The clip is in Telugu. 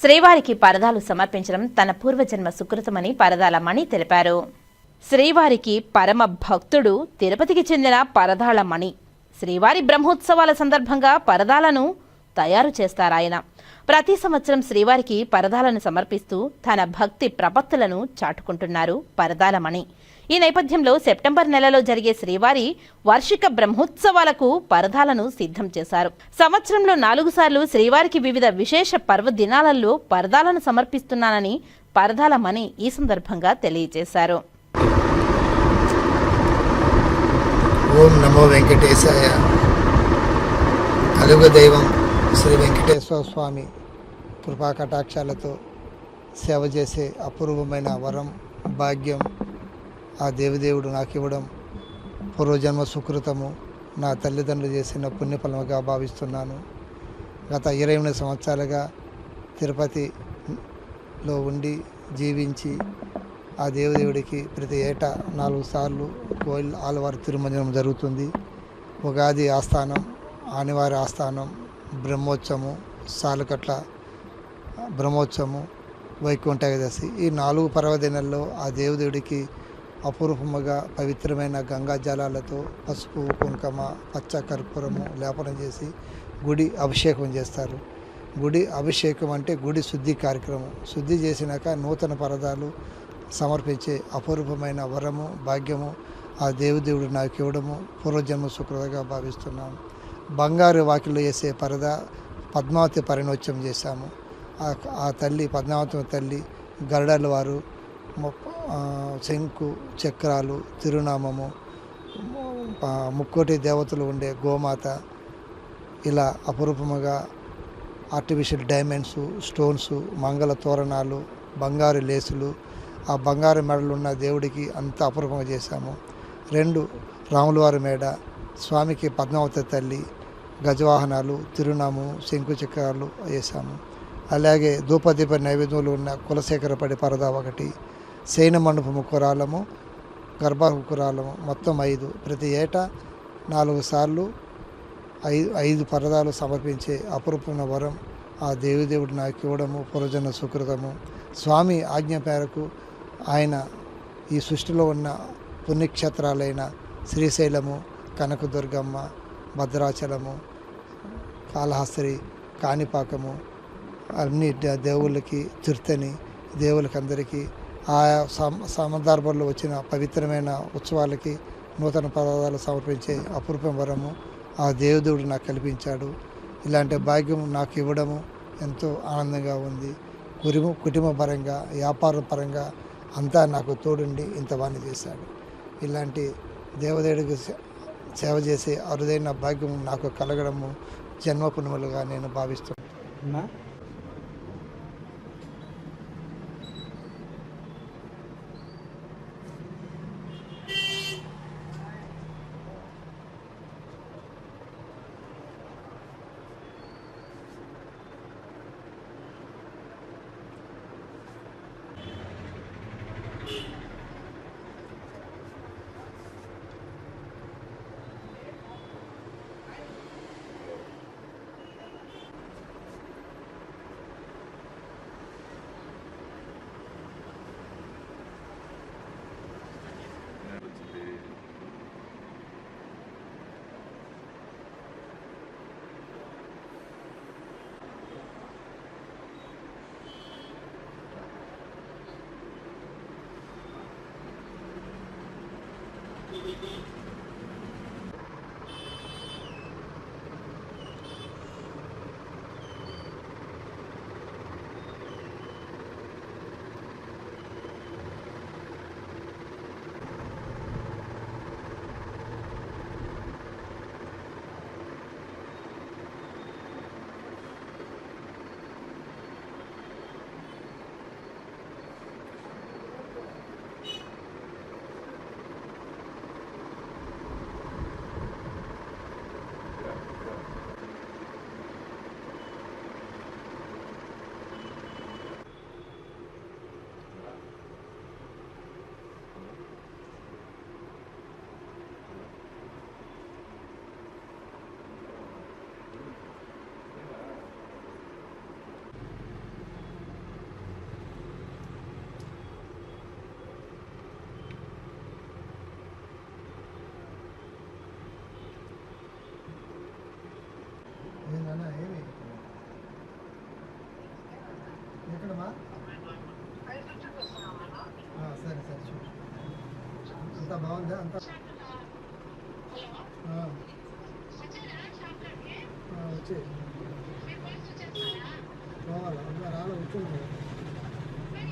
శ్రీవారికి పరదాలు సమర్పించడం తన పూర్వజన్మ సుకృతమని పరదాలమణి తెలిపారు. శ్రీవారికి పరమ భక్తుడు తిరుపతికి చెందిన పరదాళమణి శ్రీవారి బ్రహ్మోత్సవాల సందర్భంగా పరదాలను తయారు చేస్తారాయన ప్రతి సంవత్సరం శ్రీవారికి పరదాలను సమర్పిస్తూ తన భక్తి ప్రపత్తులను చాటుకుంటున్నారు పరదాలమణి ఈ నేపథ్యంలో సెప్టెంబర్ నెలలో జరిగే శ్రీవారి వార్షిక బ్రహ్మోత్సవాలకు పరదాలను సిద్ధం చేశారు. సంవత్సరంలో నాలుగు సార్లు శ్రీవారికి వివిధ విశేష పర్వదినాలలో పరదాలను సమర్పిస్తున్నానని పరదాల మణి ఈ సందర్భంగా తెలియజేశారు. ఓం నమో వెంకటేశాయ. దైవం శ్రీ వెంకటేశ్వర స్వామి కృపా కటాక్షాలతో సేవ చేసే అపూర్వమైన వరం భాగ్యం ఆ దేవదేవుడు నాకు ఇవ్వడం పూర్వజన్మ సుకృతము. నా తల్లిదండ్రులు చేసిన పుణ్యఫలముగా భావిస్తున్నాను. గత ఇరవై ఎనిమిది సంవత్సరాలుగా తిరుపతిలో ఉండి జీవించి ఆ దేవదేవుడికి ప్రతి ఏటా నాలుగు సార్లు కోయిల్ ఆలవారి తిరుమంజనం జరుగుతుంది. ఉగాది ఆస్థానం ఆనివారి ఆస్థానం బ్రహ్మోత్సవము సాలుకట్ల బ్రహ్మోత్సవము వైకుంఠ ఏకాదశి ఈ నాలుగు పర్వదినాల్లో ఆ దేవదేవుడికి అపూర్వముగా పవిత్రమైన గంగా జలాలతో పసుపు కుంకుమ పచ్చ కర్పూరము లేపనం చేసి గుడి అభిషేకం చేస్తారు. గుడి అభిషేకం అంటే గుడి శుద్ధి కార్యక్రమం. శుద్ధి చేసినాక నూతన పరదాలు సమర్పించే అపూర్వమైన వరము భాగ్యము ఆ దేవుదేవుడు నాకు ఇవ్వడము పూర్వజన్మ శుక్రతగా భావిస్తున్నాము. బంగారు వాకిల్లో వేసే పరద పద్మావతి పరిణోత్సవం చేశాము. ఆ- తల్లి పద్మావతి తల్లి గరుడల వారు శంకు చక్రాలు తిరునామము ముక్కోటి దేవతలు ఉండే గోమాత ఇలా అపురూపముగా ఆర్టిఫిషియల్ డైమండ్స్ స్టోన్స్ మంగళ తోరణాలు బంగారు లేసులు ఆ బంగారు మెడలు ఉన్న దేవుడికి అంత అపురూపంగా చేశాము. రెండు రాములవారి మేడ స్వామికి పద్మావతి తల్లి గజవాహనాలు తిరునాము శంకు చక్రాలు వేసాము అలాగే ధూపదీప నైవేద్యంలో ఉన్న కులశేఖరపడి పరదా ఒకటి శయన మండపము కురాలము గర్భాహు కురాలము మొత్తం ఐదు. ప్రతి ఏటా నాలుగు సార్లు ఐదు ఐదు పరదాలు సమర్పించే అపురూపమైన వరం ఆ దేవిదేవుడు నాకు ఇవ్వడము పురజన సుకృతము. స్వామి ఆజ్ఞ మేరకు ఆయన ఈ సృష్టిలో ఉన్న పుణ్యక్షేత్రాలైన శ్రీశైలము కనకదుర్గమ్మ భద్రాచలము కాళహస్తి కాణిపాకము అన్ని దేవుళ్ళకి తిరుతని దేవుళ్ళకి ఆయా సం- సందర్భంలో వచ్చిన పవిత్రమైన ఉత్సవాలకి నూతన పదార్థాలు సమర్పించే అపూర్వం వరము ఆ దేవదేవుడు నాకు కల్పించాడు. ఇలాంటి భాగ్యం నాకు ఇవ్వడము ఎంతో ఆనందంగా ఉంది. కుటుంబ కుటుంబ పరంగా వ్యాపారం పరంగా అంతా నాకు తోడుండి ఇంత వాణి చేశాడు. ఇలాంటి దేవదేవుడికి సే- సేవ చేసే అరుదైన భాగ్యం నాకు కలగడము జన్మ పుణ్యములుగా నేను భావిస్తున్నాను బాగుందా అంతా. ఆ, పోవాలా? వచ్చే రావాలా? రాలే వచ్చింది